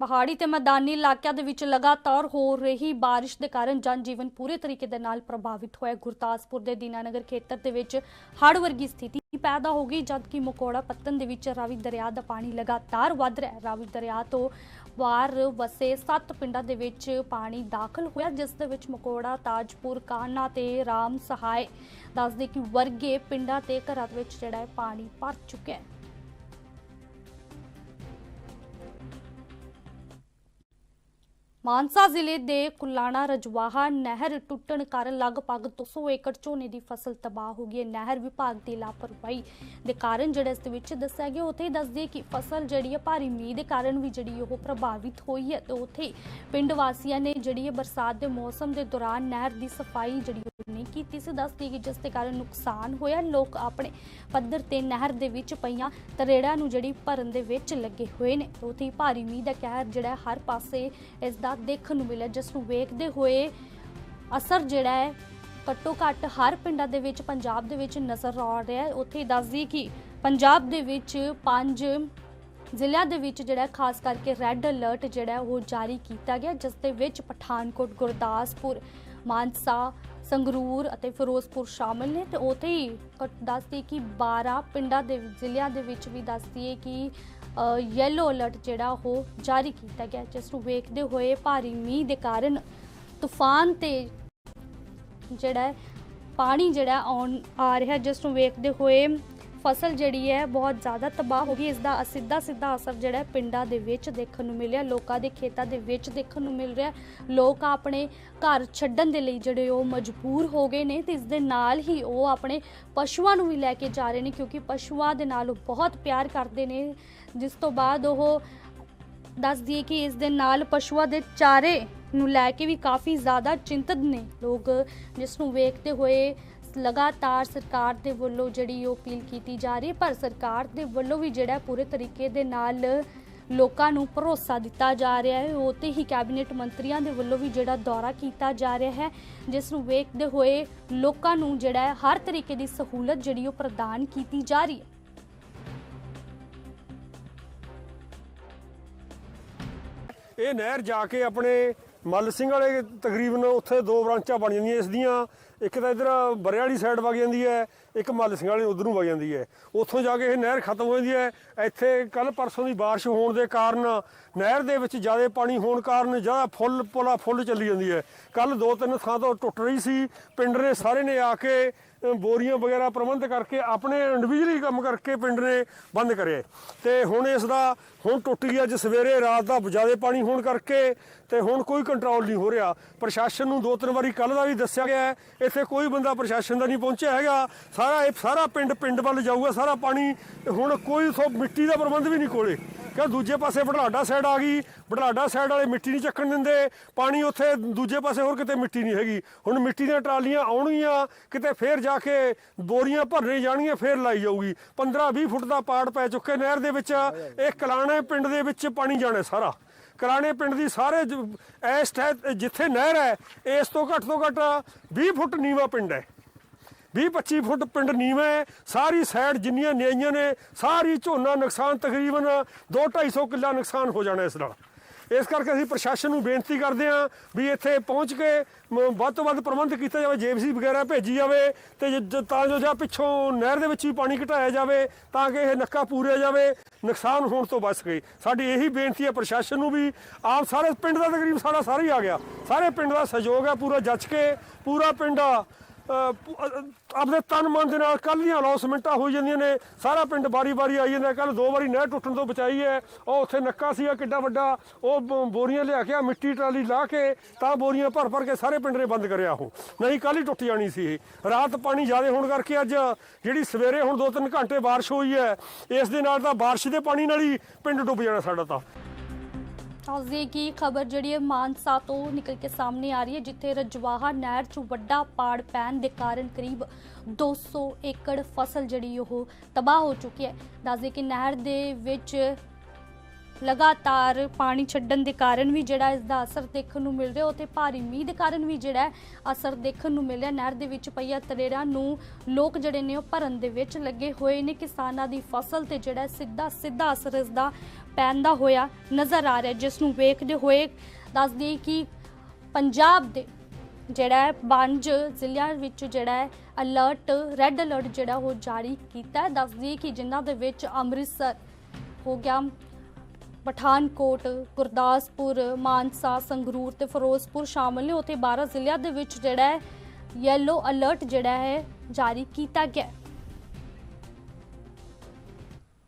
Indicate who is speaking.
Speaker 1: ਪਹਾੜੀ ਤੇ ਮੈਦਾਨੀ ਇਲਾਕਿਆਂ ਦੇ ਵਿੱਚ ਲਗਾਤਾਰ ਹੋ ਰਹੀ ਬਾਰਿਸ਼ ਦੇ ਕਾਰਨ ਜਨਜੀਵਨ ਪੂਰੇ ਤਰੀਕੇ ਦੇ ਨਾਲ ਪ੍ਰਭਾਵਿਤ ਹੋਇਆ। ਗੁਰਦਾਸਪੁਰ ਦੇ ਦੀਨਾਨਗਰ ਖੇਤਰ ਦੇ ਵਿੱਚ ਹੜ੍ਹ ਵਰਗੀ ਸਥਿਤੀ ਪੈਦਾ ਹੋ ਗਈ, ਜਦਕਿ ਮਕੋੜਾ ਪੱਤਨ ਦੇ ਵਿੱਚ ਰਾਵੀ ਦਰਿਆ ਦਾ ਪਾਣੀ ਲਗਾਤਾਰ ਵੱਧ ਰਿਹਾ ਰਾਵੀ ਦਰਿਆ ਤੋਂ ਵਾਰ ਵਸੇ ਸੱਤ ਪਿੰਡਾਂ ਦੇ ਵਿੱਚ ਪਾਣੀ ਦਾਖਲ ਹੋਇਆ, ਜਿਸ ਦੇ ਵਿੱਚ ਮਕੋੜਾ, ਤਾਜਪੁਰ, ਕਾਨਾ ਤੇ ਰਾਮ ਸਹਾਇ ਦੱਸਦੇ ਕਿ ਵਰਗੇ ਪਿੰਡਾਂ ਤੇ ਘਰਾਂ ਦੇ ਵਿੱਚ ਜਿਹੜਾ ਹੈ ਪਾਣੀ ਭਰ ਚੁੱਕਿਆ ਹੈ। ਮਾਨਸਾ ਜ਼ਿਲ੍ਹੇ ਦੇ ਕੁਲਾਣਾ ਰਜਵਾਹਾ ਨਹਿਰ ਟੁੱਟਣ ਕਾਰਨ ਲਗਭਗ 200 ਏਕੜ ਝੋਨੇ ਦੀ ਫਸਲ ਤਬਾਹ ਹੋ ਗਈ ਹੈ। ਨਹਿਰ ਵਿਭਾਗ ਦੀ ਲਾਪਰਵਾਹੀ ਦੇ ਕਾਰਨ ਜਿਹੜਾ ਇਸ ਦੇ ਵਿੱਚ ਦੱਸਿਆ ਗਿਆ, ਉੱਥੇ ਹੀ ਦੱਸਦੀ ਕਿ ਫਸਲ ਜਿਹੜੀ ਹੈ ਭਾਰੀ ਮੀਂਹ ਦੇ ਕਾਰਨ ਵੀ ਜਿਹੜੀ ਉਹ ਪ੍ਰਭਾਵਿਤ ਹੋਈ ਹੈ ਤੇ ਉੱਥੇ ਪਿੰਡ ਵਾਸੀਆਂ ਨੇ ਜਿਹੜੀ ਹੈ ਬਰਸਾਤ ਦੇ ਮੌਸਮ ਦੇ ਦੌਰਾਨ ਨਹਿਰ ਦੀ ਸਫ਼ਾਈ ਜਿਹੜੀ ਨਹੀਂ ਕੀਤੀ ਸੀ। ਦੱਸਦੀ ਕਿ ਜਿਸ ਦੇ ਕਾਰਨ ਨੁਕਸਾਨ ਹੋਇਆ। ਲੋਕ ਆਪਣੇ ਪੱਧਰ ਤੇ ਨਹਿਰ ਦੇ ਵਿੱਚ ਪਈਆਂ ਤਰੇੜਾਂ ਨੂੰ ਜਿਹੜੀ ਭਰਨ ਦੇ ਵਿੱਚ ਲੱਗੇ ਹੋਏ ਨੇ। ਤੇ ਉੱਥੇ ਹੀ ਭਾਰੀ ਮੀਂਹ ਦਾ ਕਹਿਰ ਜਿਹੜਾ ਹਰ ਪਾਸੇ ਇਸ ਦਾ ਦੇਖਣ ਨੂੰ ਮਿਲਿਆ, ਜਿਸ ਨੂੰ ਵੇਖਦੇ ਹੋਏ ਅਸਰ ਜਿਹੜਾ ਹੈ, ਘੱਟੋ ਘੱਟ ਹਰ ਪਿੰਡਾਂ ਦੇ ਵਿੱਚ, ਪੰਜਾਬ ਦੇ ਵਿੱਚ ਨਜ਼ਰ ਆ ਰਿਹਾ ਹੈ। ਉੱਥੇ ਦੱਸਦੀ ਕਿ ਪੰਜਾਬ ਦੇ ਵਿੱਚ ਪੰਜ ਜ਼ਿਲ੍ਹਿਆਂ ਦੇ ਵਿੱਚ ਜਿਹੜਾ ਖਾਸ ਕਰਕੇ ਰੈੱਡ ਅਲਰਟ ਜਿਹੜਾ ਉਹ ਜਾਰੀ ਕੀਤਾ ਗਿਆ, ਜਿਸ ਦੇ ਵਿੱਚ ਪਠਾਨਕੋਟ, ਗੁਰਦਾਸਪੁਰ, ਮਾਨਸਾ ਸੰਗਰੂਰ ਅਤੇ ਫਿਰੋਜ਼ਪੁਰ ਸ਼ਾਮਲ ਨੇ ਤੇ ਉੱਥੇ ਹੀ ਘੱਟ- ਦੱਸਦੀ ਕਿ 12 ਪਿੰਡਾਂ ਦੇ ਜ਼ਿਲ੍ਹਿਆਂ ਦੇ ਵਿੱਚ ਵੀ ਦੱਸਦੀ ਹੈ ਕਿ ਯੈਲੋ ਅਲਰਟ ਜਿਹੜਾ ਉਹ ਜਾਰੀ ਕੀਤਾ ਗਿਆ ਜਿਸ ਨੂੰ ਵੇਖਦੇ ਹੋਏ ਭਾਰੀ ਮੀਂਹ ਦੇ ਕਾਰਨ ਤੂਫਾਨ ਤੇ ਜਿਹੜਾ ਪਾਣੀ ਜਿਹੜਾ ਆਉਣ ਆ ਰਿਹਾ ਜਿਸ ਨੂੰ ਵੇਖਦੇ ਹੋਏ ਫਸਲ ਜਿਹੜੀ ਹੈ ਬਹੁਤ ਜ਼ਿਆਦਾ ਤਬਾਹ ਹੋ ਗਈ। ਇਸ ਦਾ ਸਿੱਧਾ ਸਿੱਧਾ ਅਸਰ ਜਿਹੜਾ ਪਿੰਡਾਂ ਦੇ ਵਿੱਚ ਦੇਖਣ ਨੂੰ ਮਿਲਿਆ ਲੋਕਾਂ ਦੇ ਖੇਤਾਂ ਦੇ ਵਿੱਚ ਦੇਖਣ ਨੂੰ ਮਿਲ ਰਿਹਾ। ਲੋਕ ਆਪਣੇ ਘਰ ਛੱਡਣ ਦੇ ਲਈ ਜਿਹੜੇ ਉਹ ਮਜਬੂਰ ਹੋ ਗਏ ਨੇ ਤੇ ਇਸ ਦੇ ਨਾਲ ਹੀ ਉਹ ਆਪਣੇ ਪਸ਼ੂਆਂ ਨੂੰ ਵੀ ਲੈ ਕੇ ਜਾ ਰਹੇ ਨੇ ਕਿਉਂਕਿ ਪਸ਼ੂਆਂ ਦੇ ਨਾਲ ਉਹ ਬਹੁਤ ਪਿਆਰ ਕਰਦੇ ਨੇ। ਜਿਸ ਤੋਂ ਬਾਅਦ ਉਹ ਦੱਸ ਦਈਏ ਕਿ ਇਸ ਦੇ ਨਾਲ ਪਸ਼ੂਆਂ ਦੇ ਚਾਰੇ ਨੂੰ ਲੈ ਕੇ ਵੀ ਕਾਫੀ ਜ਼ਿਆਦਾ ਚਿੰਤਤ ਨੇ। ਲੋਕ ਜਿਸ ਨੂੰ ਵੇਖਦੇ ਹੋਏ ਲਗਾਤਾਰ ਸਰਕਾਰ ਦੇ ਵੱਲੋਂ ਜਿਹੜੀ ਉਹ ਅਪੀਲ ਕੀਤੀ ਜਾ ਰਹੀ ਹੈ, ਪਰ ਸਰਕਾਰ ਦੇ ਵੱਲੋਂ ਵੀ ਜਿਹੜਾ ਪੂਰੇ ਤਰੀਕੇ ਦੇ ਨਾਲ ਲੋਕਾਂ ਨੂੰ ਭਰੋਸਾ ਦਿੱਤਾ ਜਾ ਰਿਹਾ ਹੈ। ਉਹ ਤੇ ਹੀ ਕੈਬਨਿਟ ਮੰਤਰੀਆਂ ਦੇ ਵੱਲੋਂ ਵੀ ਜਿਹੜਾ ਦੌਰਾ ਕੀਤਾ ਜਾ ਰਿਹਾ ਹੈ, ਜਿਸ ਨੂੰ ਵੇਖਦੇ ਹੋਏ ਲੋਕਾਂ ਨੂੰ ਜਿਹੜਾ ਹਰ ਤਰੀਕੇ ਦੀ ਸਹੂਲਤ ਜਿਹੜੀ ਉਹ ਪ੍ਰਦਾਨ ਕੀਤੀ ਜਾ ਰਹੀ ਹੈ।
Speaker 2: ਇਹ ਨਹਿਰ ਜਾ ਕੇ ਆਪਣੇ ਮੱਲ ਸਿੰਘ ਵਾਲੇ ਤਕਰੀਬਨ ਉੱਥੇ ਦੋ ਬ੍ਰਾਂਚਾਂ ਬਣ ਜਾਂਦੀਆਂ ਇਸ ਦੀਆਂ। ਇੱਕ ਤਾਂ ਇਧਰ ਬਰੇ ਵਾਲੀ ਸਾਈਡ ਵਗ ਜਾਂਦੀ ਹੈ, ਇੱਕ ਮੱਲ ਸਿੰਘ ਵਾਲੀ ਉਧਰ ਨੂੰ ਵਗ ਜਾਂਦੀ ਹੈ। ਉੱਥੋਂ ਜਾ ਕੇ ਇਹ ਨਹਿਰ ਖਤਮ ਹੋ ਜਾਂਦੀ ਹੈ। ਇੱਥੇ ਕੱਲ ਪਰਸੋਂ ਦੀ ਬਾਰਿਸ਼ ਹੋਣ ਦੇ ਕਾਰਨ ਨਹਿਰ ਦੇ ਵਿੱਚ ਜ਼ਿਆਦਾ ਪਾਣੀ ਹੋਣ ਕਾਰਨ ਜ਼ਿਆਦਾ ਫੁੱਲ ਪੁਲਾ ਫੁੱਲ ਚੱਲੀ ਜਾਂਦੀ ਹੈ। ਕੱਲ ਦੋ ਤਿੰਨ ਥਾਂ ਤੋਂ ਟੁੱਟ ਰਹੀ ਸੀ। ਪਿੰਡ ਨੇ ਸਾਰੇ ਨੇ ਆ ਕੇ ਬੋਰੀਆਂ ਵਗੈਰਾ ਪ੍ਰਬੰਧ ਕਰਕੇ ਆਪਣੇ ਇੰਡੀਵਿਜੂਅਲੀ ਕੰਮ ਕਰਕੇ ਪਿੰਡ ਨੇ ਬੰਦ ਕਰਿਆ ਤੇ ਹੁਣ ਇਸ ਦਾ ਹੁਣ ਟੁੱਟ ਗਿਆ ਅੱਜ ਸਵੇਰੇ, ਰਾਤ ਦਾ ਜ਼ਿਆਦਾ ਪਾਣੀ ਹੋਣ ਕਰਕੇ ਤੇ ਹੁਣ ਕੋਈ ਕੰਟਰੋਲ ਨਹੀਂ ਹੋ ਰਿਹਾ। ਪ੍ਰਸ਼ਾਸਨ ਨੂੰ ਦੋ ਤਿੰਨ ਵਾਰੀ ਕੱਲ ਦਾ ਵੀ ਦੱਸਿਆ ਗਿਆ ਇੱਥੇ ਕੋਈ ਬੰਦਾ ਪ੍ਰਸ਼ਾਸਨ ਦਾ ਨਹੀਂ ਪਹੁੰਚਿਆ ਹੈਗਾ। ਸਾਰਾ ਇਹ ਸਾਰਾ ਪਿੰਡ ਪਿੰਡ ਵੱਲ ਜਾਊਗਾ, ਸਾਰਾ ਪਾਣੀ ਹੁਣ ਕੋਈ ਸੋ ਮਿੱਟੀ ਦਾ ਪ੍ਰਬੰਧ ਵੀ ਨਹੀਂ ਕੋਲੇ। ਕਿ ਦੂਜੇ ਪਾਸੇ ਬਢਲਾਡਾ ਸਾਈਡ ਆ ਗਈ? ਬਢਲਾਡਾ ਸਾਈਡ ਵਾਲੇ ਮਿੱਟੀ ਨਹੀਂ ਚੱਕਣ ਦਿੰਦੇ। ਪਾਣੀ ਉੱਥੇ ਦੂਜੇ ਪਾਸੇ ਹੋਰ ਕਿਤੇ ਮਿੱਟੀ ਨਹੀਂ ਹੈਗੀ। ਹੁਣ ਮਿੱਟੀ ਦੀਆਂ ਟਰਾਲੀਆਂ ਆਉਣਗੀਆਂ, ਕਿਤੇ ਫੇਰ ਜਾ ਕੇ ਬੋਰੀਆਂ ਭਰਨੇ ਜਾਣਗੀਆਂ, ਫੇਰ ਲਾਈ ਜਾਊਗੀ। 15 20 ਫੁੱਟ ਦਾ ਪਾੜ ਪੈ ਚੁੱਕੇ ਨਹਿਰ ਦੇ ਵਿੱਚ। ਇਹ ਕਲਾਣੇ ਪਿੰਡ ਦੇ ਵਿੱਚ ਪਾਣੀ ਜਾਣਾ ਸਾਰਾ। ਕਰਾਣੇ ਪਿੰਡ ਦੀ ਸਾਰੇ ਜ- ਇਸ ਠਹਿ ਜਿੱਥੇ ਨਹਿਰ ਹੈ, ਇਸ ਤੋਂ ਘੱਟ ਤੋਂ ਘੱਟ 20 ਫੁੱਟ ਨੀਵਾ ਪਿੰਡ ਹੈ। 20 25 ਫੁੱਟ ਪਿੰਡ ਨੀਵਾਂ ਹੈ, ਸਾਰੀ ਸਾਈਡ ਜਿੰਨੀਆਂ ਨਿਆਈਆਂ ਨੇ, ਸਾਰੀ ਝੋਨਾ ਨੁਕਸਾਨ ਤਕਰੀਬਨ 2 250 ਕਿੱਲਾ ਨੁਕਸਾਨ ਹੋ ਜਾਣਾ ਇਸ ਨਾਲ। ਇਸ ਕਰਕੇ ਅਸੀਂ ਪ੍ਰਸ਼ਾਸਨ ਨੂੰ ਬੇਨਤੀ ਕਰਦੇ ਹਾਂ ਵੀ ਇੱਥੇ ਪਹੁੰਚ ਕੇ ਮ- ਵੱਧ ਤੋਂ ਵੱਧ ਪ੍ਰਬੰਧ ਕੀਤਾ ਜਾਵੇ ਜੇਬੀਸੀ ਵਗੈਰਾ ਭੇਜੀ ਜਾਵੇ ਤੇ ਜ- ਤਾਂ ਜੋ ਜਾਂ ਪਿੱਛੋਂ ਨਹਿਰ ਦੇ ਵਿੱਚ ਵੀ ਪਾਣੀ ਘਟਾਇਆ ਜਾਵੇ ਤਾਂ ਕਿ ਇਹ ਨੱਕਾ ਪੂਰਿਆ ਜਾਵੇ, ਨੁਕਸਾਨ ਹੋਣ ਤੋਂ ਬਚ ਸਕੇ। ਸਾਡੀ ਇਹੀ ਬੇਨਤੀ ਹੈ ਪ੍ਰਸ਼ਾਸਨ ਨੂੰ ਵੀ ਆਪ ਸਾਰੇ ਪਿੰਡ ਦਾ ਤਕਰੀਬ ਸਾਡਾ ਸਾਰਾ ਹੀ ਆ ਗਿਆ। ਸਾਰੇ ਪਿੰਡ ਦਾ ਸਹਿਯੋਗ ਹੈ, ਪੂਰਾ ਜੱਜ ਕੇ, ਪੂਰਾ ਪਿੰਡ ਆਪਣੇ ਤਨ ਮਨ ਦੇ ਨਾਲ ਕੱਲ ਦੀਆਂ ਅਨਾਉਂਸਮੈਂਟਾਂ ਹੋਈ ਜਾਂਦੀਆਂ ਨੇ। ਸਾਰਾ ਪਿੰਡ ਬਾਰੀ-ਬਾਰੀ ਆਈ ਜਾਂਦਾ। ਕੱਲ ਦੋ ਵਾਰੀ ਨਹਿਰ ਟੁੱਟਣ ਤੋਂ ਬਚਾਈ ਹੈ। ਉਹ ਉੱਥੇ ਨੱਕਾ ਸੀਗਾ ਕਿੱਡਾ ਵੱਡਾ। ਉਹ ਬ- ਬੋਰੀਆਂ ਲਿਆ ਕੇ ਆ ਮਿੱਟੀ ਟਰਾਲੀ ਲਾ ਕੇ, ਤਾਂ ਬੋਰੀਆਂ ਭਰ ਭਰ ਕੇ ਸਾਰੇ ਪਿੰਡ ਨੇ ਬੰਦ ਕਰਿਆ ਉਹ। ਨਹੀਂ ਕੱਲ ਹੀ ਟੁੱਟ ਜਾਣੀ ਸੀ ਇਹ। ਰਾਤ ਪਾਣੀ ਜ਼ਿਆਦਾ ਹੋਣ ਕਰਕੇ ਅੱਜ ਜਿਹੜੀ ਸਵੇਰੇ ਹੁਣ 2-3 ਘੰਟੇ ਬਾਰਿਸ਼ ਹੋਈ ਹੈ, ਇਸ ਦੇ ਨਾਲ ਤਾਂ ਬਾਰਿਸ਼ ਦੇ ਪਾਣੀ ਨਾਲ ਹੀ ਪਿੰਡ ਡੁੱਬ ਜਾਣਾ ਸਾਡਾ ਤਾਂ।
Speaker 1: ਦੱਸਦੇ ਕਿ ਖਬਰ ਜਿਹੜੀ ਹੈ ਮਾਨਸਾ ਤੋਂ ਨਿਕਲ ਕੇ ਸਾਹਮਣੇ ਆ ਰਹੀ ਹੈ, ਜਿੱਥੇ ਰਜਵਾਹਾ ਨਹਿਰ 'ਚ ਵੱਡਾ ਪਾੜ ਪੈਣ ਦੇ ਕਾਰਨ ਕਰੀਬ 200 ਏਕੜ ਫਸਲ ਜਿਹੜੀ ਉਹ ਤਬਾਹ ਹੋ ਚੁੱਕੀ ਹੈ। ਦੱਸਦੇ ਕਿ ਨਹਿਰ ਦੇ ਵਿੱਚ ਲਗਾਤਾਰ ਪਾਣੀ ਛੱਡਣ ਦੇ ਕਾਰਨ ਵੀ ਜਿਹੜਾ ਇਸ ਦਾ ਅਸਰ ਦੇਖਣ ਨੂੰ ਮਿਲ ਰਿਹਾ ਉਤੇ ਭਾਰੀ ਮੀਂਹ ਦੇ ਕਾਰਨ ਵੀ ਜਿਹੜਾ ਅਸਰ ਦੇਖਣ ਨੂੰ ਮਿਲ ਰਿਹਾ। ਨਹਿਰ ਦੇ ਵਿੱਚ ਪਈਆਂ ਤਰੇੜਾਂ ਨੂੰ ਲੋਕ ਜਿਹੜੇ ਨੇ ਉਹ ਭਰਨ ਦੇ ਵਿੱਚ ਲੱਗੇ ਹੋਏ ਨੇ। ਕਿਸਾਨਾਂ ਦੀ ਫਸਲ ਤੇ ਜਿਹੜਾ ਸਿੱਧਾ ਸਿੱਧਾ ਅਸਰ ਇਸ ਦਾ ਪੈਂਦਾ ਹੋਇਆ ਨਜ਼ਰ ਆ ਰਿਹਾ, ਜਿਸ ਨੂੰ ਵੇਖਦੇ ਹੋਏ ਦੱਸਦੀ ਕਿ ਪੰਜਾਬ ਦੇ ਜਿਹੜਾ ਹੈ ਪੰਜ ਜ਼ਿਲ੍ਹਿਆਂ ਵਿੱਚ ਜਿਹੜਾ ਹੈ ਅਲਰਟ ਰੈੱਡ ਅਲਰਟ ਜਿਹੜਾ ਉਹ ਜਾਰੀ ਕੀਤਾ ਹੈ। ਦੱਸ ਕਿ ਜਿਨ੍ਹਾਂ ਦੇ ਵਿੱਚ ਅੰਮ੍ਰਿਤਸਰ ਹੋ ਗਿਆ ਪਠਾਨਕੋਟ, ਗੁਰਦਾਸਪੁਰ, ਮਾਨਸਾ, ਸੰਗਰੂਰ ਤੇ ਫਿਰੋਜ਼ਪੁਰ ਸ਼ਾਮਲ ਨੇ। ਉੱਥੇ 12 ਜ਼ਿਲ੍ਹਿਆਂ ਦੇ ਵਿੱਚ ਜਿਹੜਾ ਹੈ ਯੈਲੋ ਅਲਰਟ ਜਿਹੜਾ ਹੈ ਜਾਰੀ ਕੀਤਾ ਗਿਆ।